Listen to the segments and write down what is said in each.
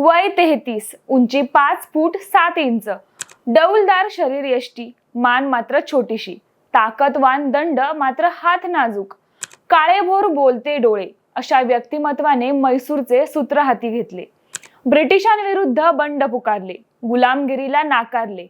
वय तेहतीस उंची पाच फूट सात इंच. डौलदार शरीर यष्टी मान मात्र छोटीशी. ताकदवान दंड मात्र हात नाजूक. काळेभोर बोलते डोळे अशा व्यक्तिमत्वाने मैसूरचे सूत्र हाती घेतले. ब्रिटिशांविरुद्ध बंड पुकारले गुलामगिरीला नाकारले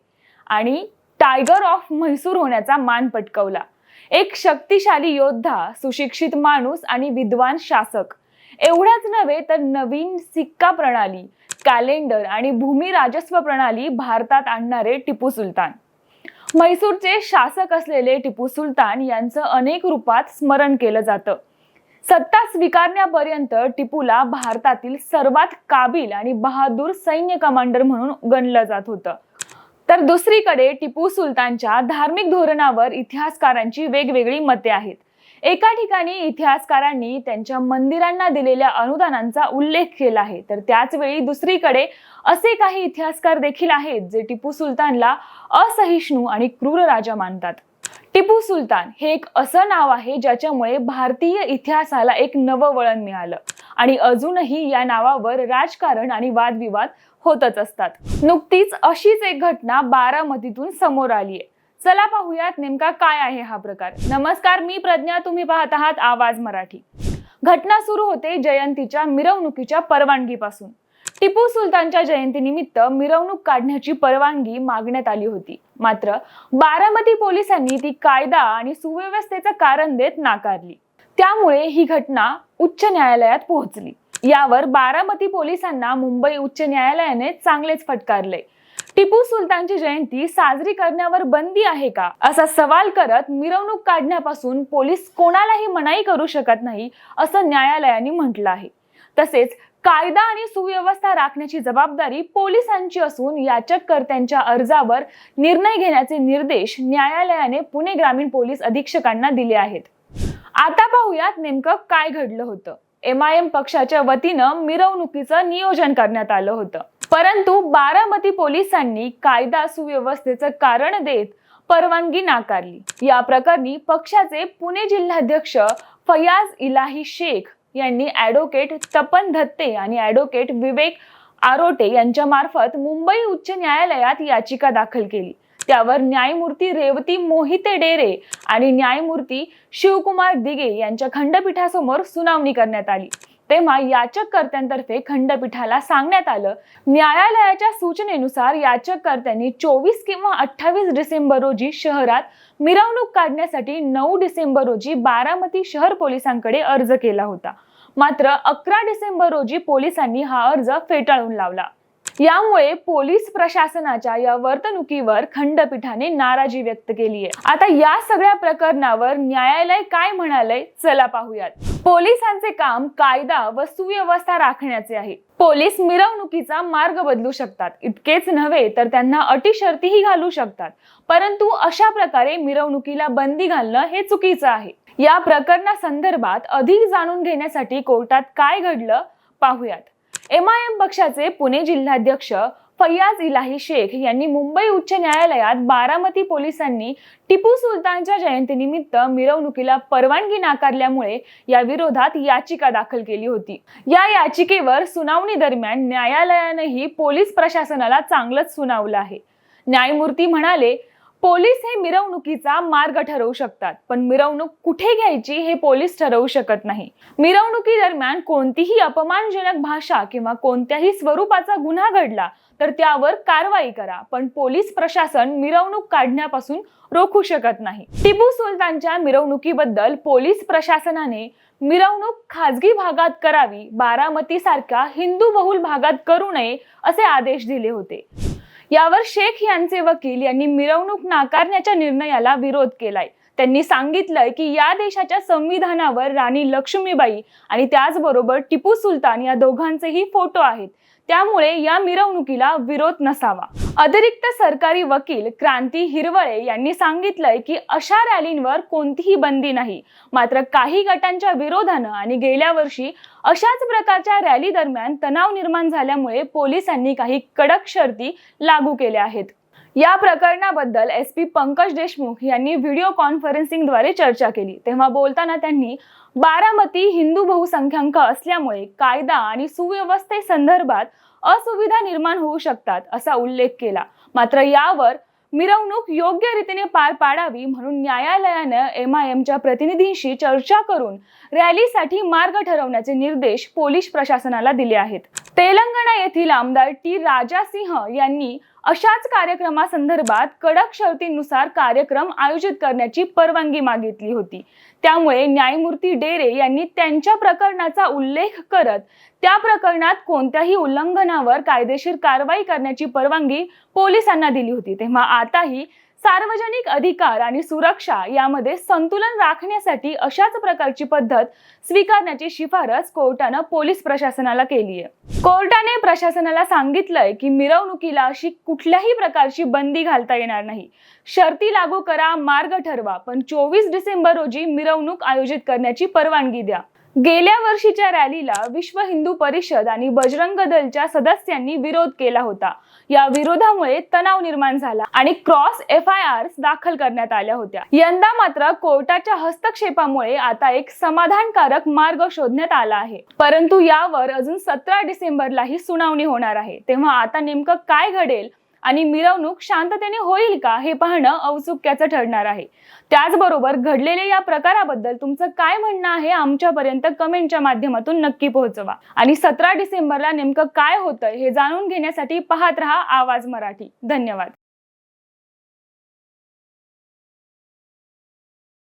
आणि टायगर ऑफ म्हैसूर होण्याचा मान पटकवला. एक शक्तिशाली योद्धा सुशिक्षित माणूस आणि विद्वान शासक. एवढाच नव्हे तर नवीन सिक्का प्रणाली कॅलेंडर आणि भूमी राजस्व प्रणाली भारतात आणणारे टिपू सुलतान. म्हैसूरचे शासक असलेले टिपू सुलतान यांचं अनेक रूपात स्मरण केलं जातं. सत्ता स्वीकारण्यापर्यंत टिपूला भारतातील सर्वात काबिल आणि बहादूर सैन्य कमांडर म्हणून गणलं जात होतं. तर दुसरीकडे टिपू सुलतानच्या धार्मिक धोरणावर इतिहासकारांची वेगवेगळी मते आहेत. एका ठिकाणी इतिहासकारांनी त्यांच्या मंदिरांना दिलेल्या अनुदानांचा उल्लेख केला आहे. तर त्याच वेळी दुसरीकडे असे काही इतिहासकार देखील आहेत जे टिपू सुलतानला असहिष्णू आणि क्रूर राजा मानतात. टिपू सुलतान हे एक असं नाव आहे ज्याच्यामुळे भारतीय इतिहासाला एक नवं वळण मिळालं आणि अजूनही या नावावर राजकारण आणि वादविवाद होतच असतात. नुकतीच अशीच एक घटना बारामतीतून समोर आली आहे चला पाहूयात नेमका काय आहे हा प्रकार. नमस्कार मी प्रज्ञा. तुम्ही पाहत आहात आवाज मराठी. घटना सुरू होते जयंतीच्या मिरवणुकीच्या परवानगीपासून. टिपू सुलतानच्या जयंतीनिमित्त मिरवणूक काढण्याची परवानगी मागण्यात आली होती. मात्र बारामती पोलिसांनी ती कायदा आणि सुव्यवस्थेचं कारण देत नाकारली. त्यामुळे ही घटना उच्च न्यायालयात पोहोचली. यावर बारामती पोलिसांना मुंबई उच्च न्यायालयाने चांगलेच फटकारले. टिपू सुलतानची जयंती साजरी करण्यावर बंदी आहे का? असा सवाल करत मिरवणूक काढण्यापासून पोलीस कोणालाही मनाई करू शकत नाही असं न्यायालयाने म्हटलं आहे. तसेच कायदा आणि सुव्यवस्था राखण्याची जबाबदारी पोलिसांची असून याचककर्त्यांच्या अर्जावर निर्णय घेण्याचे निर्देश न्यायालयाने पुणे ग्रामीण पोलीस अधीक्षकांना दिले आहेत. आता पाहूयात नेमकं काय घडलं होतं. एम आय एम पक्षाच्या वतीनं मिरवणुकीचं नियोजन करण्यात आलं होतं. परंतु बारामती पोलिसांनी कायदा सुव्यवस्थेचं कारण देत परवानगी नाकारली. या प्रकरणी पक्षाचे पुणे जिल्हाध्यक्ष फयाज इलाही शेख यांनी ॲडव्होकेट तपन धत्ते आणि ॲडव्होकेट विवेक आरोटे यांच्या मार्फत मुंबई उच्च न्यायालयात याचिका दाखल केली. त्यावर न्यायमूर्ती रेवती मोहिते डेरे आणि न्यायमूर्ती शिवकुमार दिगे यांच्या खंडपीठासमोर सुनावणी करण्यात आली. तेव्हा याचककर्त्यांतर्फे खंडपीठाला सांगण्यात आलं. न्यायालयाच्या सूचनेनुसार याचककर्त्यांनी चोवीस किंवा अठ्ठावीस डिसेंबर रोजी शहरात मिरवणूक काढण्यासाठी नऊ डिसेंबर रोजी बारामती शहर पोलिसांकडे अर्ज केला होता. मात्र अकरा डिसेंबर रोजी पोलिसांनी हा अर्ज फेटाळून लावला. यामुळे पोलीस प्रशासनाच्या या वर्तणुकीवर खंडपीठाने नाराजी व्यक्त केली आहे. आता या सगळ्या प्रकरणावर न्यायालय काय म्हणालंय चला पाहूयात. पोलिसांचे काम कायदा व सुव्यवस्था राखण्याचे आहे. पोलीस मिरवणुकीचा मार्ग बदलू शकतात. इतकेच नव्हे तर त्यांना अटी शर्तीही घालू शकतात. परंतु अशा प्रकारे मिरवणुकीला बंदी घालणं हे चुकीचं आहे. या प्रकरणासंदर्भात अधिक जाणून घेण्यासाठी कोर्टात काय घडलं पाहूयात. एम आय एम पक्षाचे पुणे जिल्हाध्यक्ष फैयाज इलाही शेख यांनी मुंबई उच्च न्यायालयात बारामती पोलिसांनी टिपू सुलतानच्या जयंतीनिमित्त मिरवणुकीला परवानगी नाकारल्यामुळे या विरोधात याचिका दाखल केली होती. या याचिकेवर सुनावणी दरम्यान न्यायालयानंही पोलीस प्रशासनाला चांगलंच सुनावलं आहे. न्यायमूर्ती म्हणाले पोलीस हे मिरवणुकीचा मार्ग ठरवू शकतात पण मिरवणूक कुठे घ्यायची हे पोलीस ठरवू शकत नाही. मिरवणुकी दरम्यान कोणतीही अपमानजनक भाषा किंवा कोणत्याही स्वरूपाचा गुन्हा घडला तर त्यावर कारवाई करा पण पोलीस प्रशासन मिरवणूक काढण्यापासून रोखू शकत नाही. टिपू सुलतानच्या मिरवणुकीबद्दल पोलीस प्रशासनाने मिरवणूक खाजगी भागात करावी बारामती सारख्या हिंदू बहुल भागात करू नये असे आदेश दिले होते. यावर शेख यांचे वकील यांनी मिरवणूक नाकारण्याच्या निर्णयाला विरोध केलाय. त्यांनी सांगितलंय की या देशाच्या संविधानावर राणी लक्ष्मीबाई आणि त्याचबरोबर टिपू सुलतान या दोघांचेही फोटो आहेत. त्यामुळे या मिरवणुकीला विरोध नसावा. अतिरिक्त सरकारी वकील क्रांती हिरवळे यांनी सांगितलंय की अशा रॅलींवर कोणतीही बंदी नाही. मात्र काही गटांच्या विरोधानं आणि गेल्या वर्षी अशाच प्रकारच्या रॅली दरम्यान तणाव निर्माण झाल्यामुळे पोलिसांनी काही कडक शर्ती लागू केल्या आहेत. या प्रकरणाबद्दल एस पी पंकज देशमुख यांनी व्हिडिओ कॉन्फरन्सिंगद्वारे चर्चा केली. तेव्हा बोलताना त्यांनी बारामती हिंदू बहुसंख्याक असल्यामुळे कायदा आणि सुव्यवस्थेसंदर्भात असुविधा निर्माण होऊ शकतात असा उल्लेख केला. मात्र यावर मिरवणूक योग्य रीतीने पार पाडावी म्हणून न्यायालयानं एम आय एमच्या प्रतिनिधींशी चर्चा करून रॅलीसाठी मार्ग ठरवण्याचे निर्देश पोलीस प्रशासनाला दिले आहेत. तेलंगणा येथील आमदार टी राजा सिंह यांनी अशाच कार्यक्रमासंदर्भात कडक शर्तींनुसार कार्यक्रम आयोजित करण्याची परवानगी मागितली होती. त्यामुळे न्यायमूर्ती डेरे यांनी त्यांच्या प्रकरणाचा उल्लेख करत त्या प्रकरणात कोणत्याही उल्लंघनावर कायदेशीर कारवाई करण्याची परवानगी पोलिसांना दिली होती. तेव्हा आताही सार्वजनिक अधिकार आणि सुरक्षा यामध्ये संतुलन राखण्यासाठी अशाच प्रकारची पद्धत स्वीकारण्याची शिफारस कोर्टानं पोलीस प्रशासनाला केली आहे. कोर्टाने प्रशासनाला सांगितलंय की मिरवणुकीला अशी कुठल्याही प्रकारची बंदी घालता येणार नाही. शर्ती लागू करा मार्ग ठरवा पण चोवीस डिसेंबर रोजी मिरवणूक आयोजित करण्याची परवानगी द्या. गेल्या वर्षीच्या रॅलीला विश्व हिंदू परिषद आणि बजरंग दलच्या सदस्यांनी विरोध केला होता. या विरोधामुळे तणाव निर्माण झाला आणि क्रॉस एफ आय आर दाखल करण्यात आल्या होत्या. यंदा मात्र कोर्टाच्या हस्तक्षेपामुळे आता एक समाधानकारक मार्ग शोधण्यात आला आहे. परंतु यावर अजून सतरा डिसेंबरलाही सुनावणी होणार आहे. तेव्हा आता नेमकं काय घडेल? आणि मिरवणूक शांततेने होईल का हे पाहणं औत्सुक्याचं ठरणार आहे. त्याचबरोबर घडलेल्या या प्रकाराबद्दल तुमचं काय म्हणणं आहे आमच्यापर्यंत कमेंटच्या माध्यमातून नक्की पोहोचवा. आणि सतरा डिसेंबरला नेमकं काय होतंय हे जाणून घेण्यासाठी पाहत रहा आवाज मराठी. धन्यवाद.